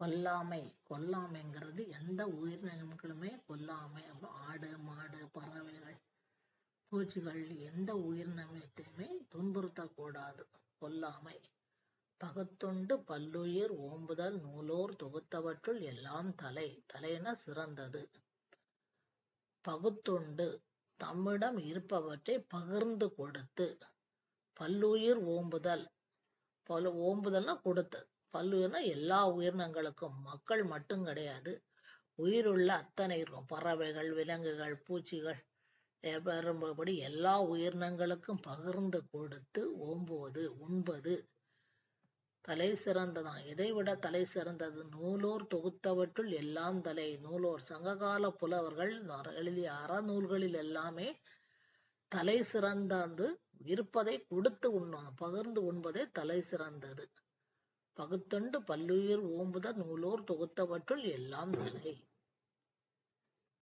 கொல்லாமை கொல்லாமைங்கிறது எந்த உயிரினங்களுமே கொல்லாமை. ஆடு மாடு பறவைகள் பூச்சிகள் எந்த உயிரினத்தையுமே துன்புறுத்தக்கூடாது. கொல்லாமை. பகுத்துண்டு பல்லுயிர் ஓம்புதல் நூலோர் தொகுத்தவற்றுள் எல்லாம் தலை. தலைனா சிறந்தது. பகுத்துண்டு தம்மிடம் இருப்பவற்றை பகிர்ந்து கொடுத்து பல்லுயிர் ஓம்புதல் பல ஓம்புதல்னா கொடுத்தது பல்லுயிர்னா எல்லா உயிரினங்களுக்கும் மக்கள் மட்டும் கிடையாது. உயிருள்ள அத்தனை இருக்கும். பறவைகள் விலங்குகள் பூச்சிகள் பெரும்படி எல்லா உயிரினங்களுக்கும் பகிர்ந்து கொடுத்து ஓம்புவது உண்பது தலை சிறந்ததான். இதைவிட தலை சிறந்தது நூலோர் தொகுத்தவற்றுள் எல்லாம் தலை. நூலோர் சங்ககால புலவர்கள் எழுதிய அறநூல்களில் எல்லாமே தலை சிறந்தது. இருப்பதை கொடுத்து உண்ணும். பகிர்ந்து உண்பதே தலை சிறந்தது. பகுத்தொண்டு பல்லுயிர் ஓம்புதல் நூலோர் தொகுத்தவற்றுள் எல்லாம் தலை